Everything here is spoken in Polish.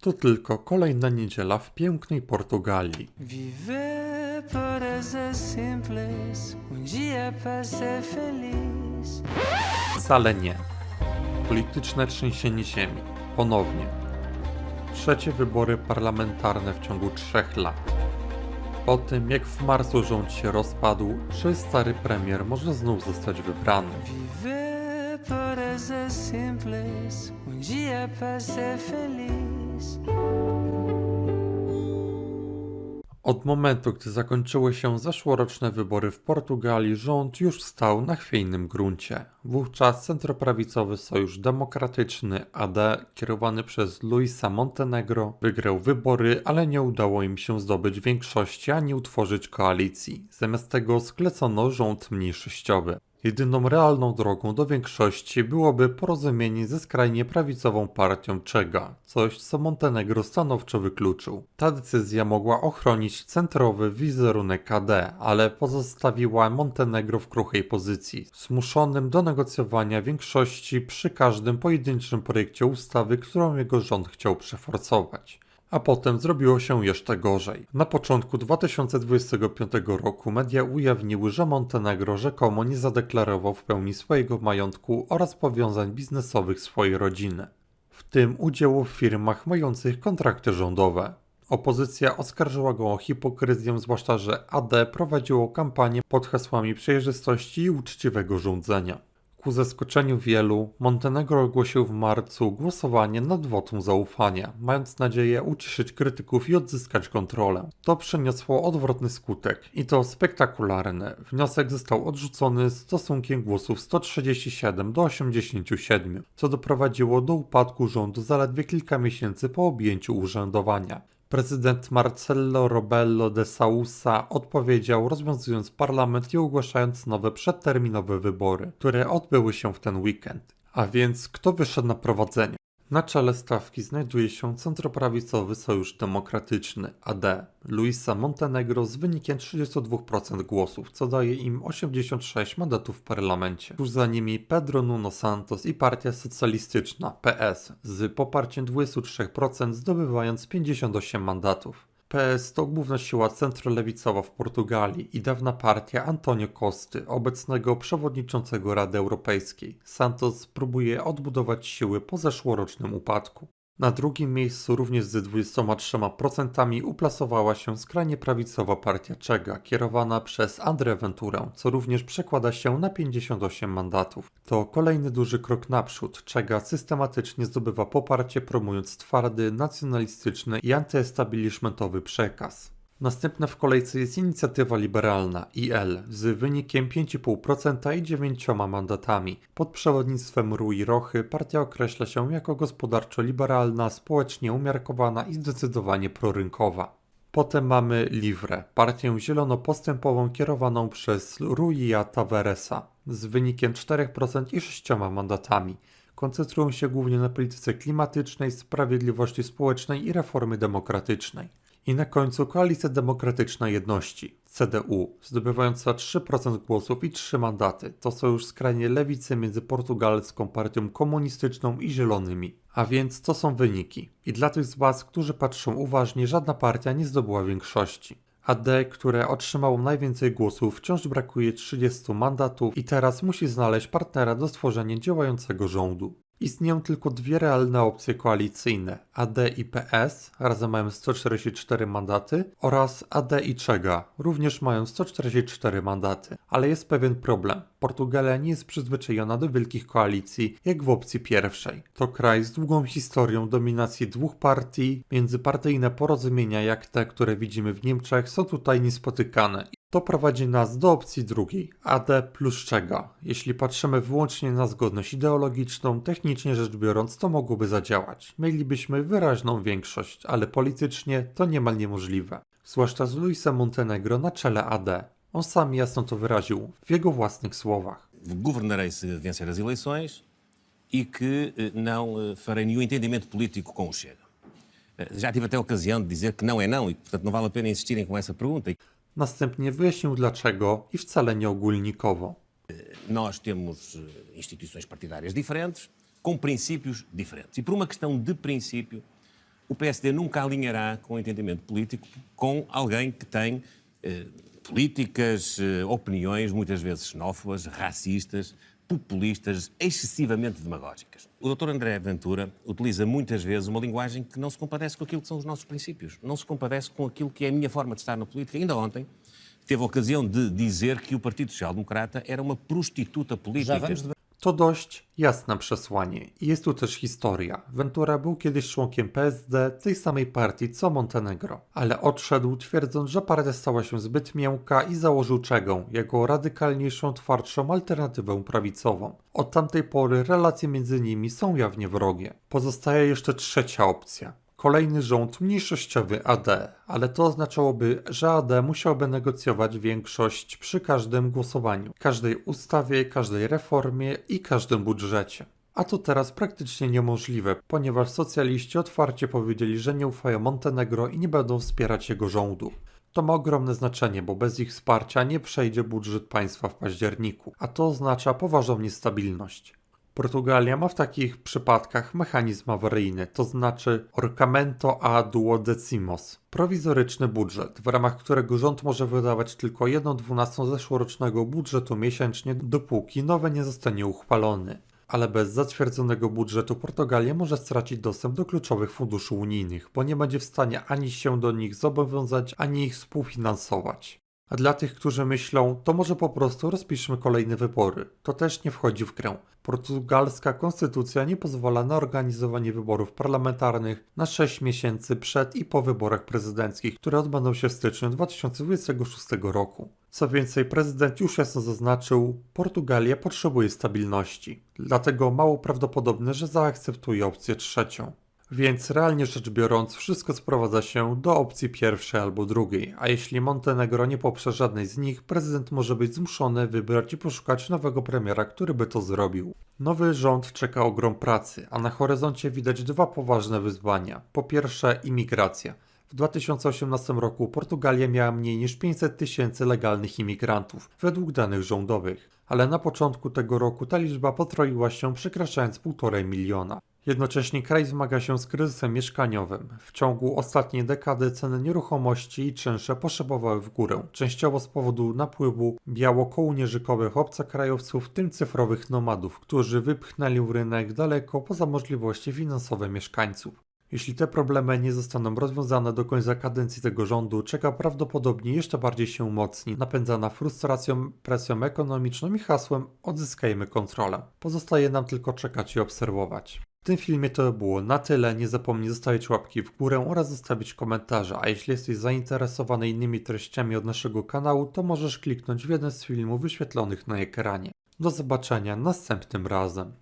To tylko kolejna niedziela w pięknej Portugalii. Viver para ser simples, um dia para feliz. Wcale nie. Polityczne trzęsienie ziemi. Ponownie. Trzecie wybory parlamentarne w ciągu trzech lat. Po tym, jak w marcu rząd się rozpadł, czy stary premier może znów zostać wybrany? Para simples, um feliz. Od momentu, gdy zakończyły się zeszłoroczne wybory w Portugalii, rząd już stał na chwiejnym gruncie. Wówczas centroprawicowy Sojusz Demokratyczny AD, kierowany przez Luisa Montenegro, wygrał wybory, ale nie udało im się zdobyć większości ani utworzyć koalicji. Zamiast tego sklecono rząd mniejszościowy. Jedyną realną drogą do większości byłoby porozumienie ze skrajnie prawicową partią Czega, coś co Montenegro stanowczo wykluczył. Ta decyzja mogła ochronić centrowy wizerunek KD, ale pozostawiła Montenegro w kruchej pozycji, zmuszonym do negocjowania większości przy każdym pojedynczym projekcie ustawy, którą jego rząd chciał przeforsować a potem zrobiło się jeszcze gorzej. Na początku 2025 roku media ujawniły, że Montenegro rzekomo nie zadeklarował w pełni swojego majątku oraz powiązań biznesowych swojej rodziny, w tym udziału w firmach mających kontrakty rządowe. Opozycja oskarżyła go o hipokryzję, zwłaszcza że AD prowadziło kampanię pod hasłami przejrzystości i uczciwego rządzenia. Ku zaskoczeniu wielu, Montenegro ogłosił w marcu głosowanie nad wotum zaufania, mając nadzieję uciszyć krytyków i odzyskać kontrolę. To przyniosło odwrotny skutek i to spektakularny. Wniosek został odrzucony stosunkiem głosów 137 do 87, co doprowadziło do upadku rządu zaledwie kilka miesięcy po objęciu urzędowania. Prezydent Marcello Robello de Sousa odpowiedział, rozwiązując parlament i ogłaszając nowe przedterminowe wybory, które odbyły się w ten weekend. A więc kto wyszedł na prowadzenie? Na czele stawki znajduje się centroprawicowy Sojusz Demokratyczny AD Luisa Montenegro z wynikiem 32% głosów, co daje im 86 mandatów w parlamencie. Tuż za nimi Pedro Nuno Santos i Partia Socjalistyczna PS z poparciem 23% zdobywając 58 mandatów. PS to główna siła centrolewicowa w Portugalii i dawna partia Antonio Costy, obecnego przewodniczącego Rady Europejskiej. Santos próbuje odbudować siły po zeszłorocznym upadku. Na drugim miejscu również z 23% uplasowała się skrajnie prawicowa partia Czega, kierowana przez André Venturę, co również przekłada się na 58 mandatów. To kolejny duży krok naprzód. Czega systematycznie zdobywa poparcie, promując twardy, nacjonalistyczny i antyestablishmentowy przekaz. Następna w kolejce jest inicjatywa liberalna IL z wynikiem 5,5% i 9 mandatami. Pod przewodnictwem Rui Rochy partia określa się jako gospodarczo-liberalna, społecznie umiarkowana i zdecydowanie prorynkowa. Potem mamy Livre, partię zielono-postępową kierowaną przez Ruia Tavaresa z wynikiem 4% i 6 mandatami. Koncentrują się głównie na polityce klimatycznej, sprawiedliwości społecznej i reformy demokratycznej. I na końcu Koalicja Demokratyczna Jedności, CDU, zdobywająca 3% głosów i 3 mandaty. To sojusz skrajnie lewicy między portugalską partią komunistyczną i zielonymi. A więc to są wyniki. I dla tych z Was, którzy patrzą uważnie, żadna partia nie zdobyła większości. AD, które otrzymało najwięcej głosów, wciąż brakuje 30 mandatów i teraz musi znaleźć partnera do stworzenia działającego rządu. Istnieją tylko dwie realne opcje koalicyjne: AD i PS, razem mają 144 mandaty, oraz AD i Czega, również mają 144 mandaty. Ale jest pewien problem. Portugalia nie jest przyzwyczajona do wielkich koalicji, jak w opcji pierwszej. To kraj z długą historią dominacji dwóch partii, międzypartyjne porozumienia jak te, które widzimy w Niemczech, są tutaj niespotykane to prowadzi nas do opcji drugiej, AD plus czego. Jeśli patrzymy wyłącznie na zgodność ideologiczną, technicznie rzecz biorąc to mogłoby zadziałać. Mielibyśmy wyraźną większość, ale politycznie to niemal niemożliwe. Zwłaszcza z Luisem Montenegro na czele AD. On sam jasno to wyraził w jego własnych słowach. governarei se vencer as eleições e que eh, não eh, farei nenhum entendimento político com o Chega. Eh, Já tive até a ocasião de dizer que não é não e, portanto, não vale a pena insistirem com essa pergunta. Następnie wyjaśnił dlaczego i wcale nie ogólnikowo. Nós temos eh, instituições partidárias diferentes, com princípios diferentes. E por uma questão de princípio, o PSD nunca alinhará com o entendimento político com alguém que tem eh, políticas, eh, opiniões muitas vezes xenófobas, racistas, populistas, excessivamente demagógicas. O Dr. André Ventura utiliza muitas vezes uma linguagem que não se compadece com aquilo que são os nossos princípios, não se compadece com aquilo que é a minha forma de estar na política. Ainda ontem teve a ocasião de dizer que o Partido Social Democrata era uma prostituta política. To dość jasne przesłanie. Jest tu też historia. Ventura był kiedyś członkiem PSD, tej samej partii co Montenegro, ale odszedł twierdząc, że partia stała się zbyt miękka i założył czegą, jego radykalniejszą, twardszą alternatywę prawicową. Od tamtej pory relacje między nimi są jawnie wrogie. Pozostaje jeszcze trzecia opcja. Kolejny rząd mniejszościowy AD, ale to oznaczałoby, że AD musiałby negocjować większość przy każdym głosowaniu, każdej ustawie, każdej reformie i każdym budżecie. A to teraz praktycznie niemożliwe, ponieważ socjaliści otwarcie powiedzieli, że nie ufają Montenegro i nie będą wspierać jego rządu. To ma ogromne znaczenie, bo bez ich wsparcia nie przejdzie budżet państwa w październiku, a to oznacza poważną niestabilność. Portugalia ma w takich przypadkach mechanizm awaryjny, to znaczy Orçamento a duodecimos, prowizoryczny budżet, w ramach którego rząd może wydawać tylko 1 dwunastą zeszłorocznego budżetu miesięcznie, dopóki nowy nie zostanie uchwalony. Ale bez zatwierdzonego budżetu Portugalia może stracić dostęp do kluczowych funduszy unijnych, bo nie będzie w stanie ani się do nich zobowiązać, ani ich współfinansować. A dla tych, którzy myślą, to może po prostu rozpiszmy kolejne wybory. To też nie wchodzi w grę. Portugalska konstytucja nie pozwala na organizowanie wyborów parlamentarnych na 6 miesięcy przed i po wyborach prezydenckich, które odbędą się w styczniu 2026 roku. Co więcej, prezydent już jasno zaznaczył, Portugalia potrzebuje stabilności, dlatego mało prawdopodobne, że zaakceptuje opcję trzecią. Więc realnie rzecz biorąc, wszystko sprowadza się do opcji pierwszej albo drugiej, a jeśli Montenegro nie poprze żadnej z nich, prezydent może być zmuszony wybrać i poszukać nowego premiera, który by to zrobił. Nowy rząd czeka ogrom pracy, a na horyzoncie widać dwa poważne wyzwania. Po pierwsze, imigracja. W 2018 roku Portugalia miała mniej niż 500 tysięcy legalnych imigrantów, według danych rządowych, ale na początku tego roku ta liczba potroiła się, przekraczając 1,5 miliona. Jednocześnie kraj zmaga się z kryzysem mieszkaniowym. W ciągu ostatniej dekady ceny nieruchomości i czynsze poszybowały w górę, częściowo z powodu napływu biało-kołnierzykowych obcokrajowców, w tym cyfrowych nomadów, którzy wypchnęli rynek daleko poza możliwości finansowe mieszkańców. Jeśli te problemy nie zostaną rozwiązane do końca kadencji tego rządu, czeka prawdopodobnie jeszcze bardziej się umocni, napędzana frustracją, presją ekonomiczną i hasłem odzyskajmy kontrolę. Pozostaje nam tylko czekać i obserwować. W tym filmie to było na tyle. Nie zapomnij zostawić łapki w górę oraz zostawić komentarza. A jeśli jesteś zainteresowany innymi treściami od naszego kanału, to możesz kliknąć w jeden z filmów wyświetlonych na ekranie. Do zobaczenia następnym razem.